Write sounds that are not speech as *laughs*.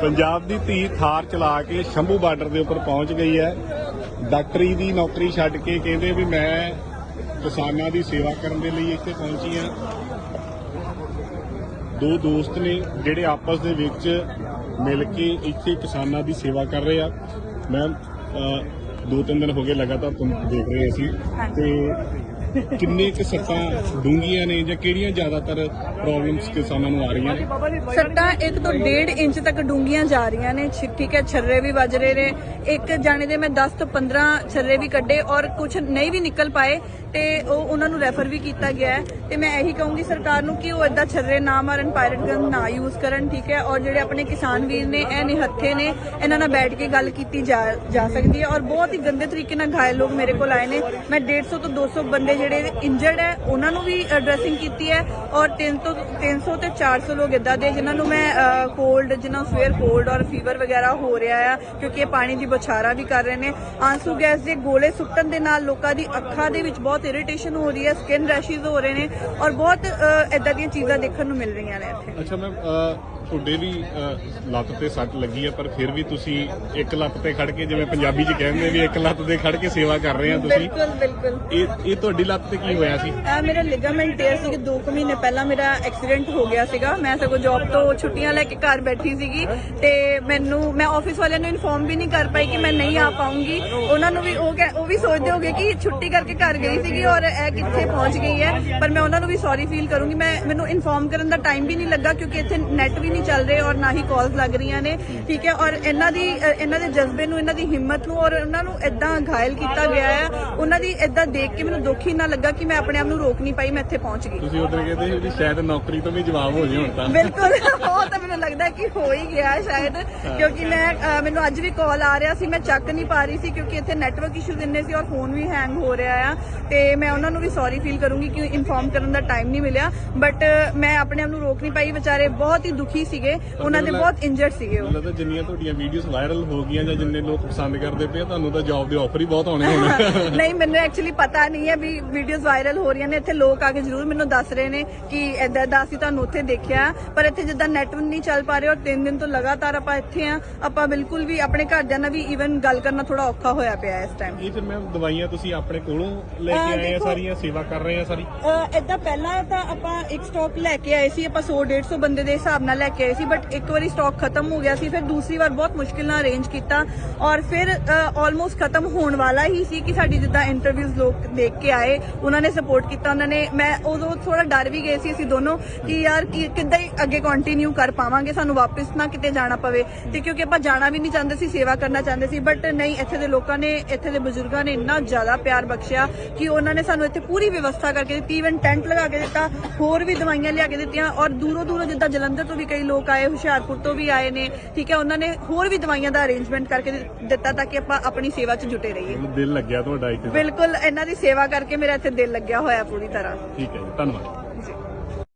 ਪੰਜਾਬ ਦੀ ਧੀ ਥਾਰ ਚਲਾ ਕੇ ਸ਼ੰਭੂ ਬਾਰਡਰ ਦੇ ਉੱਪਰ ਪਹੁੰਚ ਗਈ ਹੈ। ਡਾਕਟਰੀ ਦੀ ਨੌਕਰੀ ਛੱਡ ਕੇ ਕਹਿੰਦੇ ਵੀ ਮੈਂ ਕਿਸਾਨਾਂ ਦੀ ਸੇਵਾ ਕਰਨ ਦੇ ਲਈ ਇੱਥੇ ਪਹੁੰਚੀ ਹਾਂ। ਦੋ ਦੋਸਤ ਨੇ ਜਿਹੜੇ ਆਪਸ ਦੇ ਵਿੱਚ ਮਿਲ ਕੇ ਇੱਥੇ ਕਿਸਾਨਾਂ ਦੀ ਸੇਵਾ ਕਰ ਰਹੇ ਆ। ਮੈਂ ਦੋ ਤਿੰਨ ਦਿਨ ਹੋ ਗਏ ਲਗਾਤਾਰ ਤੁਹਾਨੂੰ ਦੇਖ ਰਹੇ ਸੀ ਤੇ ਕਿੰਨੇ ਕੁ ਸੱਟਾਂ ਡੂੰਘੀਆਂ ਨੇ ਜਾਂ ਕਿਹੜੀਆਂ ਜ਼ਿਆਦਾਤਰ ਪ੍ਰੋਬਲਮਸ ਕਿਸਾਨਾਂ ਨੂੰ ਆ ਰਹੀਆਂ ਨੇ? ਸੱਟਾਂ 1 ਤੋਂ 1.5 ਇੰਚ ਤੱਕ ਡੂੰਘੀਆਂ ਜਾ ਰਹੀਆਂ ਨੇ। ਠੀਕ ਹੈ ਛਰਰੇ ਵੀ ਵੱਜ ਰਹੇ ਨੇ। ਇੱਕ ਜਾਣੇ ਦੇ ਮੈਂ 10 ਤੋਂ 15 ਛਰਰੇ ਵੀ ਕੱਢੇ ਔਰ ਕੁਝ ਨਹੀਂ ਵੀ ਨਿਕਲ ਪਾਏ। ਤੇ ਉਹ ਉਹਨਾਂ ਨੂੰ ਰੈਫਰ ਵੀ ਕੀਤਾ ਗਿਆ ਹੈ ਤੇ ਮੈਂ ਇਹੀ ਕਹੂੰਗੀ ਸਰਕਾਰ ਨੂੰ ਕਿ ਉਹ ਇਦਾਂ ਛਰਰੇ ਨਾ ਮਾਰਨ ਪਾਇਰਟ ਗਨ ਨਾ ਯੂਜ਼ ਕਰਨ, ਠੀਕ ਹੈ? ਔਰ ਜਿਹੜੇ ਆਪਣੇ ਕਿਸਾਨ ਵੀਰ ਨੇ, ਇਹ ਨਿਹੱਥੇ ਨੇ, ਇਹਨਾਂ ਨਾਲ ਬੈਠ ਕੇ ਗੱਲ ਕੀਤੀ ਜਾ ਸਕਦੀ ਹੈ ਔਰ ਬਹੁਤ ਹੀ ਗੰਦੇ ਤਰੀਕੇ ਨਾਲ ਘਾਇਲ ਲੋਕ ਮੇਰੇ ਕੋਲ ਆਏ ਨੇ। ਮੈਂ 150 ਤੋਂ 200 ਬੰਦੇ ਜਿਹੜੇ ਇੰਜਰਡ ਹੈ, ਉਹਨਾਂ ਨੂੰ ਵੀ ਡਰੈਸਿੰਗ ਕੀਤੀ ਹੈ ਔਰ 3 ਤੋਂ 300 ਤੇ 400 ਲੋਕ ਇਦਾਂ ਦੇ ਜਿਨ੍ਹਾਂ ਨੂੰ ਮੈਂ ਕੋਲਡ ਜਿਨ੍ਹਾਂ ਸਵੇਰ ਕੋਲਡ ਔਰ ਫੀਵਰ ਵਗੈਰਾ ਹੋ ਰਿਹਾ ਆ, ਕਿਉਂਕਿ ਇਹ ਪਾਣੀ ਦੀ ਬੁਛਾਰਾ ਵੀ ਕਰ ਰਹੇ ਨੇ। ਆਂਸੂ ਗੈਸ ਦੇ ਗੋਲੇ ਸੁੱਟਣ ਦੇ ਨਾਲ ਲੋਕਾਂ ਦੀ ਅੱਖਾਂ ਦੇ ਵਿੱਚ ਬਹੁਤ ਇਰੀਟੇਸ਼ਨ ਹੋ ਰਹੀ ਹੈ ਸਕਿਨ ਰੈਸ਼ਿਸ ਹੋ ਰਹੇ ਨੇ ਔਰ ਬਹੁਤ ਇਦਾਂ ਦੀਆਂ ਚੀਜ਼ਾਂ ਦੇਖਣ ਨੂੰ ਮਿਲ ਰਹੀਆਂ ਨੇ ਇੱਥੇ। ਅੱਛਾ, ਮੈਂ ਤੁਹਾਡੇ ਵੀ ਲੱਤ ਤੇ ਸੱਟ ਲੱਗੀ ਹੈ ਪਰ ਫਿਰ ਵੀ ਤੁਸੀਂ ਇੱਕ ਲੱਤ ਤੇ ਖੜ ਕੇ ਜਿਵੇਂ ਪੰਜਾਬੀ ਚ ਕਹਿੰਦੇ ਵੀ ਇੱਕ ਲੱਤ ਤੇ ਖੜ ਕੇ ਸੇਵਾ ਕਰ ਰਹੇ ਆ ਤੁਸੀਂ। ਬਿਲਕੁਲ ਬਿਲਕੁਲ। ਇਹ ਇਹ ਤੁਹਾਡੀ ਲੱਤ ਤੇ ਕੀ ਹੋਇਆ ਸੀ? ਆ ਮੇਰਾ ਲਿਗਾਮੈਂਟ ਟੇਅਰ ਸੀ 2 ਮਹੀਨੇ ਪਹਿਲਾਂ ਮੇਰਾ ਐਕਸੀਡੈਂਟ ਹੋ ਗਿਆ ਸੀਗਾ। ਮੈਂ ਸਗੋਂ ਜੌਬ ਤੋਂ ਛੁੱਟੀਆਂ ਲੈ ਕੇ ਘਰ ਬੈਠੀ ਸੀਗੀ ਤੇ ਮੈਨੂੰ ਮੈਂ ਆਫਿਸ ਵਾਲਿਆਂ ਨੂੰ ਇਨਫੋਰਮ ਵੀ ਨਹੀਂ ਕਰ ਪਾਈ ਕਿ ਮੈਂ ਨਹੀਂ ਆ ਪਾਉਂਗੀ। ਉਹਨਾਂ ਨੂੰ ਵੀ ਉਹ ਉਹ ਵੀ ਸੋਚਦੇ ਹੋਗੇ ਕਿ ਛੁੱਟੀ ਕਰਕੇ ਘਰ ਗਈ ਸੀਗੀ ਔਰ ਇਹ ਕਿੱਥੇ ਪਹੁੰਚ ਗਈ ਹੈ। ਪਰ ਮੈਂ ਉਹਨਾਂ ਨੂੰ ਵੀ ਸੌਰੀ ਫੀਲ ਕਰੂੰਗੀ। ਮੈਂ ਮੈਨੂੰ ਇਨਫੋਰਮ ਕਰਨ ਦਾ ਟਾਈਮ ਵੀ ਨਹੀਂ ਲੱਗਾ ਕਿਉਂਕਿ ਇੱਥੇ ਨੈਟ ਵੀ ਨਹੀਂ ਚੱਲ ਰਹੇ ਔਰ ਨਾ ਹੀ ਕਾਲਸ ਲੱਗ ਰਹੀਆਂ ਨੇ ਠੀਕ ਹੈ? ਔਰ ਇਹਨਾਂ ਦੀ ਇਹਨਾਂ ਦੇ ਜਜ਼ਬੇ ਨੂੰ ਇਹਨਾਂ ਦੀ ਹਿੰਮਤ ਨੂੰ ਔਰ ਉਹਨਾਂ ਨੂੰ ਇਦਾਂ ਘਾਇਲ ਕੀਤਾ ਗਿਆ ਹੈ। ਉਹਨਾਂ ਦੀ ਇਦਾਂ ਦੇਖ ਕੇ ਮੈਨੂੰ ਦੁੱਖ ਹੀ ਨਾ ਲੱਗਾ ਕਿ ਮੈਂ ਆਪਣੇ ਆਪ ਨੂੰ ਰੋਕ ਨਹੀਂ ਪਾਈ ਮੈਂ ਇੱਥੇ ਪਹੁੰਚ ਗਈ। ਤੁਸੀਂ ਉਧਰ ਕਹਿੰਦੇ ਸੀ ਸ਼ਾਇਦ ਨੌਕਰੀ ਤੋਂ ਵੀ ਜਵਾਬ ਹੋ ਜੇ ਹੁਣ ਤਾਂ। ਬਿਲਕੁਲ ਉਹ ਤਾਂ ਮੈਨੂੰ ਲੱਗਦਾ ਕਿ ਹੋ ਹੀ ਗਿਆ ਸ਼ਾਇਦ ਕਿਉਂਕਿ ਮੈਂ ਮੈਨੂੰ ਅੱਜ ਵੀ ਕਾਲ ਆ ਰਿਹਾ ਸੀ ਮੈਂ ਚੱਕ ਨਹੀਂ ਪਾ ਰਹੀ ਸੀ ਕਿਉਂਕਿ ਇੱਥੇ ਨੈਟਵਰਕ ਇਸ਼ੂਜ਼ ਇੰਨੇ ਸੀ ਔਰ ਫੋਨ ਵੀ ਹੈਂਗ ਹੋ ਰਿਹਾ ਆ। ਤੇ ਮੈਂ ਉਹਨਾਂ ਨੂੰ ਵੀ ਸੌਰੀ ਫੀਲ ਕਰੂੰਗੀ ਕਿ ਇਨਫੋਰਮ ਕਰਨ ਦਾ ਟਾਈਮ ਨਹੀਂ ਮਿਲਿਆ ਬਟ ਮੈਂ ਆਪਣੇ ਆਪ ਨੂੰ ਰੋਕ ਨਹੀਂ ਪਾਈ ਵਿਚਾਰੇ ਬਹੁਤ ਹੀ ਦੁਖੀ ਸੀਗੇ ਉਹਨਾਂ ਦੇ ਬਹੁਤ ਇੰਜਰਡ ਸੀਗੇ ਉਹ। ਲੱਗਦਾ ਜਿੰਨੀਆਂ ਤੁਹਾਡੀਆਂ ਵੀਡੀਓਜ਼ ਵਾਇਰਲ ਹੋ ਗਈਆਂ ਜਾਂ ਜਿੰਨੇ ਲੋਕ ਪਸੰਦ ਕਰਦੇ ਪਏ ਆ, ਤੁਹਾਨੂੰ ਤਾਂ ਜੌਬ ਦੇ ਆਫਰ ਹੀ ਬਹੁਤ ਆਉਣੇ ਹੋਣੇ *laughs* ਨਹੀਂ ਮੈਨੂੰ ਐਕਚੁਅਲੀ ਪਤਾ ਨਹੀਂ ਹੈ ਵੀ ਵੀਡੀਓਜ਼ ਵਾਇਰਲ ਹੋ ਰਹੀਆਂ ਨੇ ਇੱਥੇ ਲੋਕ ਆ ਕੇ ਜ਼ਰੂਰ ਮੈਨੂੰ ਦੱਸ ਰਹੇ ਨੇ ਕਿ ਐਦਾਂ ਦਾ ਅਸੀਂ ਤੁਹਾਨੂੰ ਉੱਥੇ ਦੇਖਿਆ ਪਰ ਇੱਥੇ ਜਿੱਦਾਂ ਨੈਟਵਰਕ ਨਹੀਂ ਚੱਲ ਪਾ ਰਿਹਾ ਔਰ 3 ਦਿਨ ਤੋਂ ਲਗਾਤਾਰ ਆਪਾਂ ਇੱਥੇ ਆ ਆਪਾਂ ਬਿਲਕੁਲ ਵੀ ਆਪਣੇ ਘਰਦਿਆਂ ਨਾਲ ਵੀ ਈਵਨ ਗੱਲ ਕਰਨਾ ਥੋੜਾ ਔਖਾ ਹੋਇਆ ਪਿਆ ਹੈ ਇਸ ਟਾਈਮ ਇਹ ਫਿਰ ਮੈਂ ਦਵਾਈਆਂ ਤੁਸੀਂ ਆਪਣੇ ਕੋਲੋਂ ਲੈ ਕੇ ਅਹ ਆਏ ਆ ਦੇਖੋ- ਸਾਰੀਆਂ ਸੇਵਾ ਕਰ ਰਹੇ ਆ ਸਾਰੀ? ਇਦਾਂ ਪਹਿਲਾਂ ਤਾਂ ਆਪਾਂ ਇੱਕ ਸਟਾਕ ਲੈ ਕੇ ਆਏ ਸੀ ਆਪਾਂ 100 150 ਬੰਦੇ ਦੇ ਹਿਸਾਬ ਨਾਲ ਲੈ ਕੇ ਆਏ ਸੀ ਬਟ ਇੱਕ ਵਾਰੀ ਸਟਾਕ ਖਤਮ ਹੋ ਗਿਆ ਸੀ, ਫਿਰ ਦੂਸਰੀ ਵਾਰ ਬਹੁਤ ਮੁਸ਼ਕਿਲ ਨਾਲ ਅਰੇਂਜ ਕੀਤਾ ਔਰ ਫਿਰ ਆਲਮੋਸਟ ਖਤਮ ਹੋਣ ਵਾਲਾ ਹੀ ਸੀ ਕਿ ਸਾਡੀ ਜਿੱਦਾਂ ਇੰਟਰਵਿਊਜ਼ ਲੋਕ ਦੇਖ ਕੇ ਆਏ, ਉਹਨਾਂ ਨੇ ਸਪੋਰਟ ਕੀਤਾ, ਉਹਨਾਂ ਨੇ, ਮੈਂ ਉਦੋਂ ਥੋੜਾ ਡਰ ਵੀ ਗਏ ਸੀ ਅਸੀਂ ਦੋਨੋਂ ਕਿ ਯਾਰ ਕਿੱਦਾਂ ਹੀ ਅੱਗੇ ਕੰਟੀਨਿਊ ਕਰ ਪਾਵਾਂਗੇ, ਸਾਨੂੰ ਵਾਪਸ ਨਾ ਕਿਤੇ ਜਾਣਾ ਪਵੇ ਤੇ ਕਿਉਂਕਿ ਆਪਾਂ ਜਾਣਾ ਵੀ ਨਹੀਂ ਚਾਹੁੰਦੇ ਸੀ, ਸੇਵਾ ਕਰਨਾ ਚਾਹੁੰਦੇ ਸੀ ਬਟ ਨਹੀਂ, ਇੱਥੇ ਦੇ ਲੋਕਾਂ ਨੇ, ਇੱਥੇ ਦੇ ਬਜ਼ੁਰਗਾਂ ਨੇ ਇੰਨਾ ਜ਼ਿਆਦਾ ਪਿਆਰ ਬਖਸ਼ਿਆ ਕਿ ਉਹਨਾਂ ਨੇ ਸਾਨੂੰ ਇੱਥੇ ਪੂਰੀ ਵਿਵਸਥਾ ਕਰਕੇ ਦਿੱਤੀ ਇਵਨ ਟੈਂਟ ਲਗਾ ਕੇ ਦਿੱਤਾ, ਹੋਰ ਵੀ ਦਵਾਈਆਂ ਲਿਆ ਕੇ ਦਿੱਤੀਆਂ ਔਰ ਦੂਰੋਂ ਦੂਰੋਂ ਜਿੱਦਾਂ ਜਲੰਧਰ ਤੋਂ ਵੀ ਕਈ ਲੋਕ ਆਏ ਹੁਸ਼ਿਆਰਪੁਰ ਤੋਂ ਵੀ ਆਏ ਨੇ ਠੀਕ ਹੈ ਉਹਨਾਂ ਨੇ ਹੋਰ ਵੀ ਦਵਾਈਆਂ ਦਾ ਅਰੇਂਜਮੈਂਟ ਕਰਕੇ ਦਿੱਤਾ ਤਾਂ ਕਿ ਆਪਾਂ ਆਪਣੀ ਸੇਵਾ 'ਚ ਜੁਟੇ ਰਹੀਏ। ਦਿਲ ਲੱਗਿਆ ਤੁਹਾਡਾ ਇੱਥੇ ਬਿਲਕੁਲ ਇਹਨਾਂ ਦੀ ਸੇਵਾ ਕਰਕੇ ਮੇਰਾ ਇੱਥੇ ਦਿਲ ਲੱਗਿਆ ਹੋਇਆ ਪੂਰੀ ਤਰ੍ਹਾਂ। ਠੀਕ ਹੈ ਧੰਨਵਾਦ।